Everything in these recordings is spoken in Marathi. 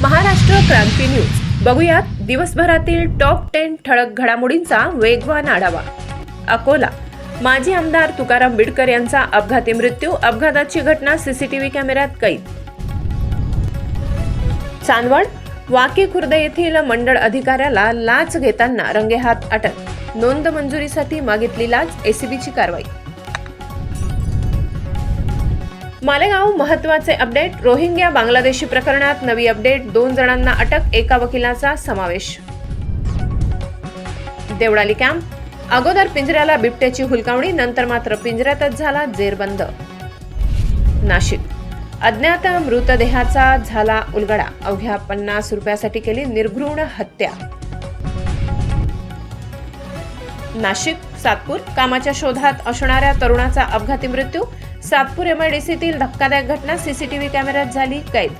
महाराष्ट्र क्रांती न्यूज. बघूयात दिवसभरातील टॉप टेन ठळक घडामोडींचा वेगवान आढावा. अकोला. माजी आमदार तुकाराम बिडकर यांचा अपघाती मृत्यू अपघाताची घटना सीसीटीव्ही कॅमेऱ्यात कैद. चांदवड. वाकी खुर्द येथील मंडळ अधिकाऱ्याला लाच घेताना रंगेहात अटक. नोंद मंजुरीसाठी मागितली लाच एसीबीची कारवाई. मालेगाव महत्त्वाचे अपडेट रोहिंग्या बांगलादेशी प्रकरणात नवी अपडेट दोन जणांना अटक एका वकिलाचा समावेश. देवळाली कॅम्प अगोदर पिंजऱ्याला बिबट्याची हुलकावणी नंतर मात्र पिंजऱ्यातच झाला जेरबंद. नाशिक अज्ञात मृतदेहाचा झाला उलगडा अवघ्या पन्नास रुपयासाठी केली निर्घृण हत्या. नाशिक सातपूर कामाच्या शोधात असणाऱ्या तरुणाचा अपघाती मृत्यू सातपूर एमआयडीसीतील धक्कादायक घटना सीसीटीव्ही कॅमेऱ्यात झाली कैद.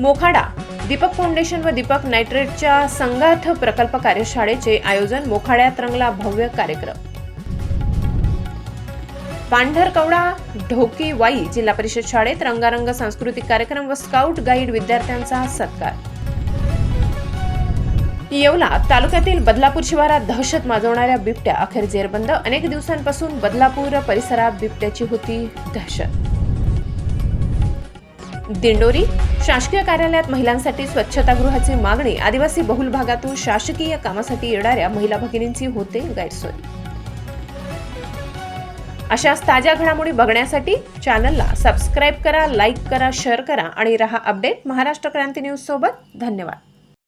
मोखाडा दीपक फाउंडेशन व दीपक नायट्रेटच्या संघार्थ प्रकल्प कार्यशाळेचे आयोजन मोखाड्यात रंगला भव्य कार्यक्रम. पांढरकवडा ढोकी वाई जिल्हा परिषद शाळेत रंगारंग सांस्कृतिक कार्यक्रम व स्काउट गाईड विद्यार्थ्यांचा सत्कार. येवला तालुक्यातील बदलापूर शिवारात दहशत माजवणाऱ्या बिबट्या अखेर जेरबंद. अनेक दिवसांपासून बदलापूर परिसरात बिबट्याची होती दहशत. दिंडोरी शासकीय कार्यालयात महिलांसाठी स्वच्छतागृहाची मागणी. आदिवासी बहुल भागातून शासकीय कामासाठी येणाऱ्या महिला भगिनींची होते गैरसोय. अशाच ताज्या घडामोडी बघण्यासाठी चॅनलला सबस्क्राईब करा लाईक करा शेअर करा आणि रहा अपडेट. महाराष्ट्र क्रांती न्यूज सोबत धन्यवाद.